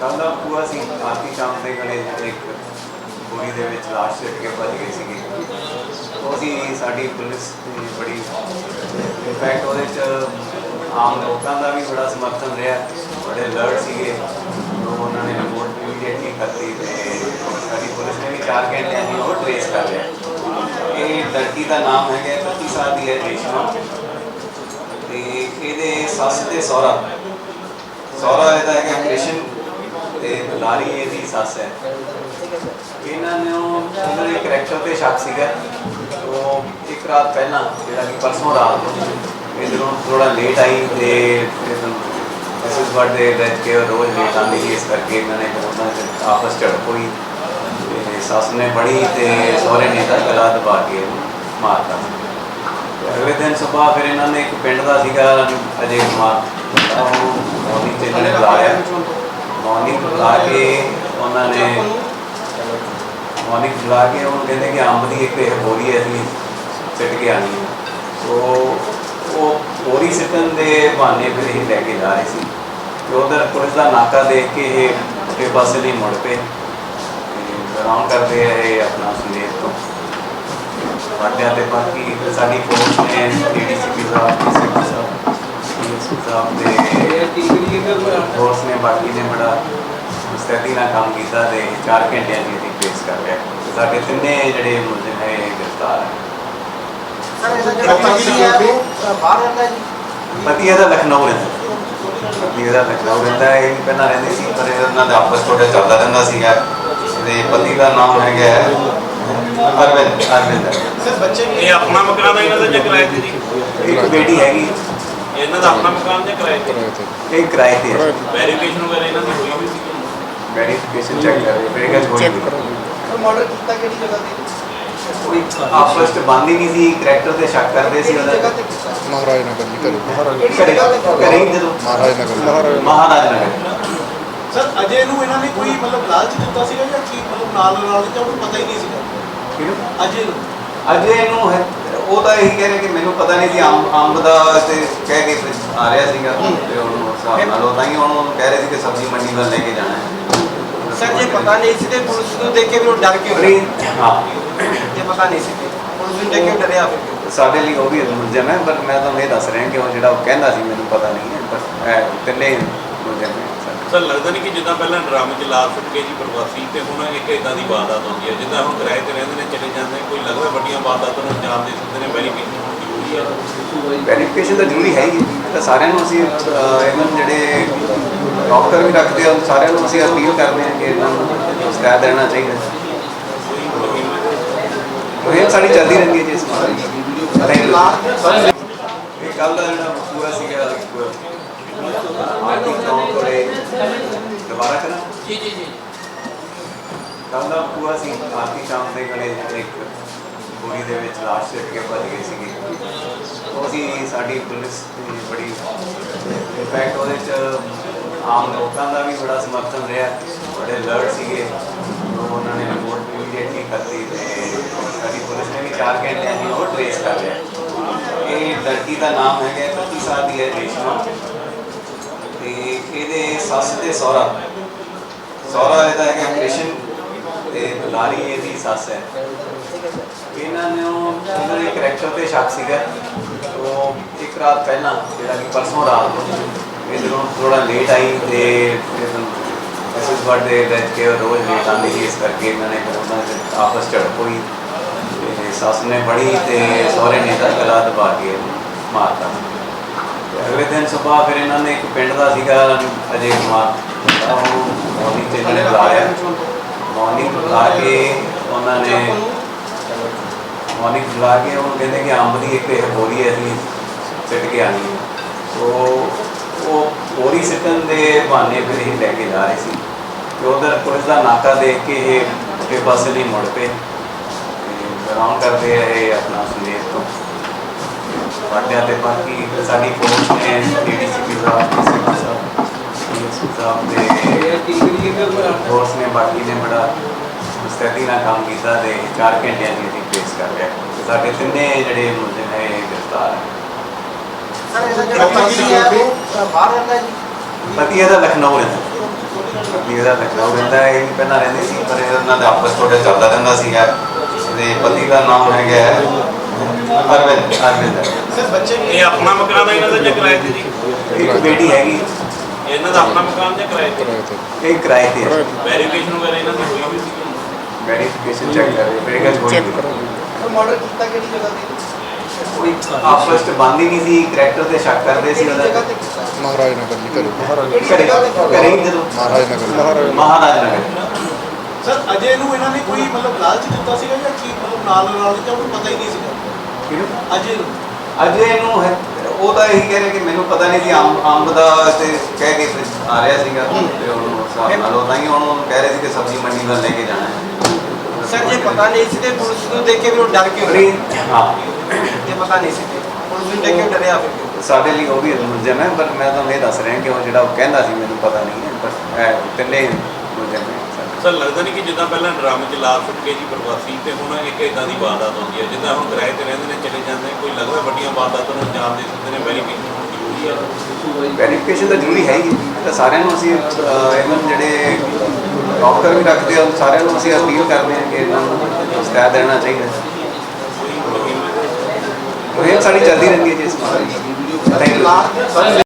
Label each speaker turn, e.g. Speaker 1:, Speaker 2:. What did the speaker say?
Speaker 1: ਕੱਲ ਦਾ ਪੂਆ ਸੀ ਆਰਤੀ ਸ਼ਾਮ ਦੇ ਗਲੇ ਇੱਕ ਬੋਰੀ ਦੇ ਵਿੱਚ ਲਾਸ਼ ਸਿੱਟ ਕੇ ਭੱਜ ਗਈ ਸੀਗੀ। ਉਹਦੀ ਸਾਡੀ ਪੁਲਿਸ ਦੀ ਬੜੀ ਇਨਫੈਕਟ ਉਹਦੇ ਚ ਆਮ ਲੋਕਾਂ ਦਾ ਵੀ ਬੜਾ ਸਮਰਥਨ ਰਿਹਾ। ਬੜੇ ਅਲਰਟ ਸੀਗੇ। ਉਹਨਾਂ ਨੇ ਰਿਪੋਰਟ ਇਮੀਡੀਏਟਲੀ ਕਰਤੀ ਤੇ ਸਾਡੀ ਪੁਲਿਸ ਨੇ ਵੀ ਚਾਰ ਘੰਟਿਆਂ ਦੀ ਉਹ ਟ੍ਰੇਸ ਕਰ ਲਿਆ। ਇਹ ਲੜਕੀ ਦਾ ਨਾਮ ਹੈਗਾ 31 ਸਾਲ ਦੀ ਹੈ ਰੇਸ਼ਮਾ ਤੇ ਇਹਦੇ ਸੱਸ ਤੇ ਸਹੁਰਾ। ਸਹੁਰਾ ਇਹਦਾ ਹੈਗਾ ਕ੍ਰਿਸ਼ਨ ਤੇ ਲਾਰੀ ਇਹਦੀ ਸੱਸ ਹੈ। ਇਹਨਾਂ ਨੂੰ ਇਹਨਾਂ ਦੇ ਕਰੈਕਟਰ ਤੇ ਸ਼ੱਕ ਸੀਗਾ। ਉਹ ਇੱਕ ਰਾਤ ਪਹਿਲਾਂ ਜਿਹੜਾ ਕਿ ਪਰਸੋਂ ਰਾਤ ਇਧਰੋਂ ਥੋੜਾ ਲੇਟ ਆਈ ਤੇ ਐਸਐਸ ਵਰਡ ਦੇ ਵਿੱਚ ਕਿ ਉਹ ਰੋਜ਼ ਲੇਟ ਆਉਂਦੀ ਸੀ ਇਸ ਕਰਕੇ ਇਹਨਾਂ ਨੇ ਉਹਨਾਂ ਦੇ ਆਪਸ ਝੜਪ ਹੋਈ। ਤੇ ਸੱਸ ਨੇ ਬੜੀ ਤੇ ਸਹੁਰੇ ਨੇ ਤਾਂ ਗਲਾ ਦਬਾ ਕੇ ਮਾਰਤਾ। ਅਗਲੇ ਦਿਨ ਸਵੇਰ ਫਿਰ ਇਹਨਾਂ ਨੇ ਇੱਕ ਪਿੰਡ ਦਾ ਸੀਗਾ ਅਜੇ ਕੁਮਾਰ ਉਹ ਮੋਰਨਿੰਗ ਤੇ ਇਹਨਾਂ ਨੇ ਬੁਲਾਇਆ ਮੋਰਨਿੰਗ ਬੁਲਾ ਕੇ ਉਹਨਾਂ ਨੇ ਮੋਰਨਿੰਗ ਬੁਲਾ ਕੇ ਉਹਨੂੰ ਕਹਿੰਦੇ ਕਿ ਅੰਬ ਦੀ ਇੱਕ ਇਹ ਬੋਰੀ ਅਸੀਂ ਸਿੱਟ ਕੇ ਆਣੀ ਹੈ। ਸੋ ਉਹ ਬੋਰੀ ਸਿੱਟਣ ਦੇ ਬਹਾਨੇ ਫਿਰ ਇਹ ਲੈ ਕੇ ਜਾ ਰਹੇ ਸੀ। ਤੇ ਉਧਰ ਪੁਲਿਸ ਦਾ ਨਾਕਾ ਦੇਖ ਕੇ ਇਹ ਪੁੱਠੇ ਪਾਸੇ ਲਈ ਮੁੜ ਪਏ। ਗਰਾਊਂਡ ਕਰਦੇ ਆ ਇਹ ਆਪਣਾ ਸੁਨੇਰ ਤੋਂ। ਵਾਟਿਆਂ ਤੇ ਬਾਕੀ ਸਾਡੀ ਫੋਰਸ ਨੇ, ਡੀਡੀਸੀਪੀ ਸਾਹਿਬ, ਡੀਸੀਪੀ ਸਾਹਿਬ ਸਾਹਿਬ ਦੇ ਫੋਰਸ ਨੇ ਬਾਕੀ ਨੇ ਬੜਾ ਮੁਸਤੈਦੀ ਨਾਲ ਕੰਮ ਕੀਤਾ ਤੇ 4 ਘੰਟਿਆਂ ਦੀ ਇਹਦੀ ਫੇਸ ਕਰ ਲਿਆ। ਤੇ ਸਾਡੇ ਤਿੰਨੇ ਜਿਹੜੇ ਮੁਲਜ਼ਮ ਹੈ। ਇਹ ਗ੍ਰਿਫਤਾਰ ਹੈ
Speaker 2: ਪਤੀ
Speaker 1: ਇਹਦਾ ਲਖਨਊ ਰਹਿੰਦਾ। ਪਤੀ ਇਹਦਾ ਲਖਨਊ ਰਹਿੰਦਾ ਹੈ। ਇਹ ਪਹਿਲਾਂ ਰਹਿੰਦੇ ਸੀ ਪਰ ਇਹਨਾਂ ਦਾ ਆਪਸ ਥੋੜਾ ਚੱਲਦਾ ਰਹਿੰਦਾ ਸੀਗਾ। ਇਹਦੇ ਪਤੀ ਦਾ ਨਾਮ ਹੈਗਾ ਹੈ ਅਰਵਿੰਦ ਅਰਵਿੰਦ।
Speaker 2: ਸਰ ਬੱਚੇ
Speaker 3: ਇਹ ਆਪਣਾ ਮਕਾਨ ਹੈ ਇਹਨਾਂ ਦਾ ਜਾਂ ਕਿਰਾਏ ਤੇ ਜੀ।
Speaker 1: ਇੱਕ ਬੇਟੀ ਹੈਗੀ।
Speaker 3: ਇਹਨਾਂ ਦਾ ਆਪਣਾ ਮਕਾਨ ਜਾਂ ਕਿਰਾਏ ਤੇ?
Speaker 1: ਇਹ ਕਿਰਾਏ ਤੇ ਹੈ।
Speaker 3: ਵੈਰੀਫਿਕੇਸ਼ਨ ਵਗੈਰਾ ਇਹਨਾਂ ਦੀ ਹੋਈ ਹੋਈ ਸੀ?
Speaker 1: ਵੈਰੀਫਿਕੇਸ਼ਨ ਚੈੱਕ ਕਰ ਰਹੇ ਬੇਗਾ ਕੋਈ
Speaker 2: ਸਰ ਮਰਡਰ ਕੀਤਾ ਕਿਹੜੀ ਜਗ੍ਹਾ ਤੇ?
Speaker 1: ਕੋਈ ਆਪਸ ਚ ਬੰਦ ਹੀ ਨਹੀਂ ਸੀ ਕਰੈਕਟਰ ਤੇ ਸ਼ੱਕ ਕਰਦੇ ਸੀ ਉਹਦਾ
Speaker 2: ਤੇ
Speaker 4: ਮਹਾਰਾਜ ਨਗਰ ਨਹੀਂ ਕਰੇ
Speaker 1: ਕਰੇ
Speaker 2: ਤੇ
Speaker 1: ਕਰੇ ਜਦੋਂ
Speaker 4: ਮਹਾਰਾਜ ਨਗਰ
Speaker 1: ਮਹਾਰਾਜ ਨਗਰ
Speaker 5: ਸਰ ਅਜੇ ਨੂੰ ਇਹਨਾਂ ਨੇ ਕੋਈ ਮਤਲਬ ਲਾਲਚ ਦਿੱਤਾ ਸੀਗਾ ਜਾਂ ਕੀ ਮਤਲਬ ਨਾਲ ਨਾਲ ਜਾਂ ਉਹਨੂੰ ਪਤਾ ਹੀ ਨਹੀਂ ਸੀਗਾ? ਅਜੇ ਨੂੰ
Speaker 1: ਅਜੇ ਇਹਨੂੰ ਹੈ- ਉਹ ਤਾਂ ਇਹੀ ਕਹਿ ਰਿਹਾ ਕਿ ਮੈਨੂੰ ਪਤਾ ਨਹੀਂ ਸੀ ਅੰਬ ਅੰਬ ਦਾ ਤੇ ਕਹਿ ਕੇ ਫਿਰ ਆ ਰਿਹਾ ਸੀਗਾ ਤੇ ਉਹਨੂੰ ਉਸ ਹਿਸਾਬ ਨਾਲ ਉਹ ਤਾਂ ਹੀ ਉਹਨੂੰ ਕਹਿ ਰਹੇ ਸੀ ਕਿ ਸਬਜ਼ੀ ਮੰਡੀ ਵੱਲ ਲੈ ਕੇ ਜਾਣਾ ਹੈ।
Speaker 2: ਸਰ ਜੇ ਪਤਾ ਨਹੀਂ ਸੀ ਤੇ ਪੁਲਿਸ ਨੂੰ ਦੇਖ ਕੇ ਵੀ ਉਹ ਡਰ ਕੇ
Speaker 1: ਨਹੀਂ ਹਾਂ।
Speaker 2: ਜੇ ਪਤਾ ਨਹੀਂ ਸੀ ਤੇ ਪੁਲਿਸ ਨੂੰ ਦੇਖ ਕੇ ਡਰਿਆ ਫਿਰ
Speaker 1: ਸਾਡੇ ਲਈ ਉਹ ਵੀ ਮੁਲਜ਼ਮ ਹੈ ਪਰ ਮੈਂ ਤੁਹਾਨੂੰ ਇਹ ਦੱਸ ਰਿਹਾ ਕਿ ਉਹ ਜਿਹੜਾ ਉਹ ਕਹਿੰਦਾ ਸੀ ਮੈਨੂੰ ਪਤਾ ਨਹੀਂ ਹੈ ਪਰ ਤਿੰਨੇ ਮੁਲਜ਼ਮ ਹੈ।
Speaker 3: ਸਰ ਲੱਗਦਾ ਨਹੀਂ ਕਿ ਜਿੱਦਾਂ ਪਹਿਲਾਂ ਡਰਾਮੇ 'ਚ ਲਾਲ ਸੁੱਟ ਕੇ ਜੀ ਪ੍ਰਵਾਸੀ ਤੇ ਹੁਣ ਇੱਕ ਇਦਾਂ ਦੀ ਵਾਰਦਾਤ ਹੁੰਦੀ ਹੈ ਜਿੱਦਾਂ ਹੁਣ ਕਿਰਾਏ ਤੇ ਰਹਿੰਦੇ ਨੇ, ਕੋਈ ਲੱਗਦਾ ਵੱਡੀਆਂ ਵਾਰਦਾਤਾਂ ਨੂੰ ਅੰਜਾਮ ਦੇ ਸਕਦੇ ਨੇ ਵੈਰੀਫਿਕੇਸ਼ਨ ਜ਼ਰੂਰੀ ਹੈ
Speaker 1: ਵੈਰੀਫਿਕੇਸ਼ਨ ਤਾਂ ਜ਼ਰੂਰੀ ਹੈ ਹੀ। ਤਾਂ ਸਾਰਿਆਂ ਨੂੰ ਅਸੀਂ ਇਵਨ ਜਿਹੜੇ ਡਾਕਟਰ ਵੀ ਰੱਖਦੇ ਆ ਸਾਰਿਆਂ ਨੂੰ ਅਸੀਂ ਅਪੀਲ ਕਰਦੇ ਹਾਂ ਕਿ ਇਹਨਾਂ ਨੂੰ ਸਟੈਪ ਦੇਣਾ ਚਾਹੀਦਾ। ਇਹ ਸਾਡੀ ਚੱਲਦੀ ਰਹਿੰਦੀ ਹੈ ਜੀ ਇਸ ਬਾਰੇ ਇਹ ਕੱਲ ਦਾ ਜਿਹੜਾ ਪੂਰਾ ਸੀਗਾ ਆਰਟੀ ਚੌਂਕ ਕੋਲੇ ਦੁਬਾਰਾ ਕਰਾਂ?
Speaker 2: ਜੀ ਜੀ ਜੀ।
Speaker 1: ਕੱਲ ਦਾ ਪੂਰਾ ਸੀ ਆਰਤੀ ਸ਼ਾਮ ਦੇ ਗਲੇ ਇੱਕ ਬੋਰੀ ਦੇ ਵਿੱਚ ਲਾਸ਼ ਸਿੱਟ ਕੇ ਭੱਜ ਗਈ ਸੀਗੀ। ਉਹਦੀ ਸਾਡੀ ਪੁਲਿਸ ਦੀ ਬੜੀ ਇਨਫੈਕਟ ਉਹਦੇ ਚ ਆਮ ਲੋਕਾਂ ਦਾ ਵੀ ਬੜਾ ਸਮਰਥਨ ਰਿਹਾ। ਬੜੇ ਅਲਰਟ ਸੀਗੇ। ਉਹਨਾਂ ਨੇ ਰਿਪੋਰਟ ਇਮੀਡੀਏਟਲੀ ਕਰਤੀ ਤੇ ਸਾਡੀ ਪੁਲਿਸ ਨੇ ਵੀ ਚਾਰ ਘੰਟਿਆਂ ਦੀ ਉਹ ਟ੍ਰੇਸ ਕਰ ਲਿਆ। ਇਹ ਲੜਕੀ ਦਾ ਨਾਮ ਹੈਗਾ 31 ਸਾਲ ਦੀ ਹੈ ਰੇਸ਼ਮਾ। ਤੇ ਇਹਦੇ ਸੱਸ ਤੇ ਸਹੁਰਾ। ਸਹੁਰਾ ਇਹਦਾ ਹੈਗਾ ਕ੍ਰਿਸ਼ਨ। ਤੇ ਲਾਰੀ ਇਹਦੀ ਸੱਸ ਹੈ। ਇਹਨਾਂ ਨੇ ਇਹਨਾਂ ਦੇ ਕਰੈਕਟਰ ਤੇ ਸ਼ੱਕ ਸੀਗਾ। ਉਹ ਇੱਕ ਰਾਤ ਪਹਿਲਾਂ ਜਿਹੜਾ ਕਿ ਪਰਸੋਂ ਰਾਤ ਨੂੰ ਇਧਰੋਂ ਥੋੜਾ ਲੇਟ ਆਈ ਤੇ ਐਸਐਸ ਵਰਡ ਦੇ ਵਿੱਚ ਕਿ ਰੋਜ਼ ਲੇਟ ਆਉਂਦੀ ਸੀ। ਇਸ ਕਰਕੇ ਇਹਨਾਂ ਨੇ ਉਹਨਾਂ ਦੇ ਆਪਸ ਝੜਪ ਹੋਈ ਤੇ ਸੱਸ ਨੇ ਬੜੀ ਤੇ ਸਹੁਰੇ ਨੇ ਤਾਂ ਗਲਾ ਦਬਾ ਕੇ ਉਹਨੂੰ ਮਾਰਤਾ ਅਗਲੇ ਦਿਨ ਸਵੇਰ ਫਿਰ ਇਹਨਾਂ ਨੇ ਇੱਕ ਪਿੰਡ ਦਾ ਸੀਗਾ ਅਜੇ ਕੁਮਾਰ। ਉਹ ਮੋਰਨਿੰਗ ਤੇ ਬੁਲਾਇਆ। ਮੋਰਨਿੰਗ ਬੁਲਾ ਕੇ ਉਹਨਾਂ ਨੇ ਮੋਰਨਿੰਗ ਬੁਲਾ ਕੇ ਉਹਨੂੰ ਕਹਿੰਦੇ ਕਿ ਅੰਬ ਦੀ ਇੱਕ ਇਹ ਬੋਰੀ ਹੈ ਅਸੀਂ ਸਿੱਟ ਕੇ ਆਣੀ ਹੈ। ਸੋ ਉਹ ਬੋਰੀ ਸਿੱਟਣ ਦੇ ਬਹਾਨੇ ਫਿਰ ਇਹ ਲੈ ਕੇ ਜਾ ਰਹੇ ਸੀ। ਤੇ ਉਧਰ ਪੁਲਿਸ ਦਾ ਨਾਕਾ ਦੇਖ ਕੇ ਇਹ ਪੁੱਠੇ ਪਾਸੇ ਲਈ ਮੁੜ ਪਏ। ਗਰਾਊਂਡ ਕਰਦੇ ਆ ਇਹ ਆਪਣਾ ਸੁਨੇਰ ਤੋਂ। ਵਾਟਿਆਂ ਤੇ ਬਾਕੀ ਸਾਡੀ ਫੋਰਸ ਨੇ ਡੀਡੀਸੀਪੀ ਸਾਹਿਬ ਡੀਸੀਪੀ ਸਾਹਿਬ ਡੀਐਸਪੀ ਸਾਹਿਬ ਦੇ। ਫੋਰਸ ਨੇ ਬਾਕੀ ਨੇ ਬੜਾ ਮੁਸਤੈਦੀ ਨਾਲ ਕੰਮ ਕੀਤਾ ਤੇ 4 ਘੰਟਿਆਂ ਦੀ ਇਹਦੀ ਫੇਸ ਕਰ ਲਿਆ। ਤੇ ਸਾਡੇ ਤਿੰਨੇ ਜਿਹੜੇ ਮੁਲਜ਼ਮ ਹੈ ਇਹ ਗ੍ਰਿਫਤਾਰ ਹੈ।
Speaker 2: ਸਰ ਇਹਦਾ ਜਿਹੜਾ ਪਤੀ ਹੈ ਉਹ ਬਾਹਰ ਰਹਿੰਦਾ ਜੀ?
Speaker 1: ਪਤੀ ਇਹਦਾ ਲਖਨਊ ਰਹਿੰਦਾ। ਪਤਨੀ ਦਾ ਲਖਨਊ ਰਹਿੰਦਾ ਹੈ ਪਹਿਲਾਂ ਰਹਿੰਦੇ ਸੀ ਪਰ ਇਹਨਾਂ ਦਾ ਆਪਸ ਥੋੜਾ ਚੱਲਦਾ ਰਹਿੰਦਾ ਸੀਗਾ। ਇਹਦੇ ਪਤੀ ਦਾ ਨਾਮ ਹੈਗਾ ਅਰਵਿੰਦ ਅਰਵਿੰਦ।
Speaker 5: ਸਰ ਬੱਚੇ
Speaker 3: ਇਹ ਆਪਣਾ ਮਕਾਨ ਹੈ ਇਹਨਾਂ ਦਾ ਜਾਂ ਕਿਰਾਏ ਤੇ ਜੀ?
Speaker 1: ਇੱਕ ਬੇਟੀ ਹੈਗੀ।
Speaker 3: ਇਹਨਾਂ ਦਾ ਆਪਣਾ ਮਕਾਨ ਜਾਂ ਕਿਰਾਏ ਤੇ?
Speaker 4: ਤੇ।
Speaker 1: ਇਹ ਕਿਰਾਏ ਤੇ ਹੈ।
Speaker 3: ਵੈਰੀਫਿਕੇਸ਼ਨ ਵਗੈਰਾ ਇਹਨਾਂ ਦੀ ਹੋਈ ਹੋਈ ਸੀ
Speaker 1: ਵੈਰੀਫਿਕੇਸ਼ਨ ਚੈੱਕ ਕਰ ਰਹੇ ਮੇਰੇ ਕੋਲ
Speaker 4: ਚੈੱਕ
Speaker 1: ਕੋਈ
Speaker 4: ਕਰੋ।
Speaker 2: ਮਰਡਰ ਕੀਤਾ ਕਿਹੜੀ ਜਗ੍ਹਾ ਤੇ?
Speaker 1: ਕੋਈ ਆਪਸ ਚ ਬੰਦ ਹੀ ਨਹੀਂ ਸੀ ਕਰੈਕਟਰ ਤੇ ਸ਼ੱਕ ਕਰਦੇ ਸੀ
Speaker 2: ਕਿਹੜੀ
Speaker 1: ਉਹਦਾ
Speaker 2: ਜਗ੍ਹਾ ਤੇ ਕੀਤਾ?
Speaker 4: ਮਹਾਰਾਜ ਨਗਰ ਜੀ ਘਰੇ। ਮਹਾਰਾਜ
Speaker 2: ਕਿਹੜੀ
Speaker 1: ਘਰੇ
Speaker 2: ਜਗ੍ਹਾ ਤੇ
Speaker 1: ਘਰੇ ਹੀ ਜਦੋਂ।
Speaker 4: ਮਹਾਰਾਜ ਨਗਰ ਮਹਾਰਾਜ
Speaker 1: ਨਗਰ
Speaker 5: ਸਰ ਅਜੇ ਨੂੰ ਇਹਨਾਂ ਨੇ ਕੋਈ ਮਤਲਬ ਲਾਲਚ ਦਿੱਤਾ ਸੀਗਾ ਜਾਂ ਕੀ ਮਤਲਬ ਨਾਲ ਨਾਲ ਜਾਂ ਉਹਨੂੰ ਪਤਾ ਹੀ ਨਹੀਂ ਸੀਗਾ?
Speaker 1: ਕਿਹਨੂੰ?
Speaker 5: ਅਜੇ ਨੂੰ
Speaker 1: ਅਜੇ ਇਹਨੂੰ ਹੈ। ਉਹ ਤਾਂ ਇਹੀ ਕਹਿ ਰਿਹਾ ਕਿ ਮੈਨੂੰ ਪਤਾ ਨਹੀਂ ਸੀ ਅੰਬ ਅੰਬ ਦਾ ਤੇ ਕਹਿ ਕੇ ਫਿਰ ਆ ਰਿਹਾ ਸੀਗਾ ਤੇ ਉਹਨੂੰ ਹਿਸਾਬ ਨਾਲ ਉਹ ਤਾਂ ਹੀ ਉਹਨੂੰ ਕਹਿ ਰਹੇ ਸੀ ਕਿ ਸਬਜ਼ੀ ਮੰਡੀ ਵੱਲ ਲੈ ਕੇ ਜਾਣਾ ਹੈ
Speaker 2: ਸਰ ਜੇ ਪਤਾ ਨਹੀਂ ਸੀ ਤੇ ਪੁਲਿਸ ਨੂੰ ਦੇਖ ਕੇ ਵੀ ਉਹ ਡਰ ਕਿਉਂ
Speaker 1: ਅਰੇ, ਹਾਂ
Speaker 2: ਜੇ ਪਤਾ ਨਹੀਂ ਸੀ ਤੇ ਪੁਲਿਸ ਨੂੰ ਦੇਖ ਕੇ ਡਰਿਆ ਫਿਰ?
Speaker 1: ਸਾਡੇ ਲਈ ਉਹ ਵੀ ਮੁਲਜ਼ਮ ਹੈ ਪਰ ਮੈਂ ਤੁਹਾਨੂੰ ਇਹ ਦੱਸ ਰਿਹਾ ਕਿ ਉਹ ਜਿਹੜਾ ਉਹ ਕਹਿੰਦਾ ਸੀ ਮੈਨੂੰ ਪਤਾ ਨਹੀਂ ਹੈ ਪਰ ਇਹ ਤਿੰਨੇ।
Speaker 3: ਸਰ ਲੱਗਦਾ ਨਹੀਂ ਕਿ ਜਿੱਦਾਂ ਪਹਿਲਾਂ ਡਰਾਮੇ 'ਚ ਲਾਲ ਸੁੱਟ ਕੇ ਜੀ ਪ੍ਰਵਾਸੀ ਤੇ ਹੁਣ ਇੱਕ ਇਦਾਂ ਦੀ ਵਾਰਦਾਤ ਹੁੰਦੀ ਹੈ ਜਿੱਦਾਂ ਹੁਣ ਕਿਰਾਏ ਤੇ ਰਹਿੰਦੇ ਨੇ ਚਲੇ ਜਾਂਦੇ ਨੇ ਕੋਈ ਲੱਗਦਾ ਵੱਡੀਆਂ ਵਾਰਦਾਤਾਂ ਨੂੰ ਅੰਜਾਮ ਦੇ ਸਕਦੇ ਨੇ ਵੈਰੀਫਿਕੇਸ਼ਨ ਹੋਣੀ ਜ਼ਰੂਰੀ ਹੈ?
Speaker 1: ਵੈਰੀਫਿਕੇਸ਼ਨ ਤਾਂ ਜ਼ਰੂਰੀ ਹੈ ਹੀ ਤਾਂ ਸਾਰਿਆਂ ਨੂੰ ਅਸੀਂ ਇਵਨ ਜਿਹੜੇ ਡਾਕਟਰ ਵੀ ਰੱਖਦੇ ਆ ਸਾਰਿਆਂ ਨੂੰ ਅਸੀਂ ਅਪੀਲ ਕਰਦੇ ਹਾਂ ਕਿ ਇਹਨਾਂ ਨੂੰ ਸਤਿ ਦੇਣਾ ਚਾਹੀਦਾ
Speaker 3: ਕੋਈ ਮੁਹਿੰਮ
Speaker 1: ਉਹ ਇਹ ਸਾਡੀ ਚੱਲਦੀ ਰਹਿੰਦੀ ਹੈ ਜੀ ਇਸ ਬਾਰੇ ਥੈਂਕ ਯੂ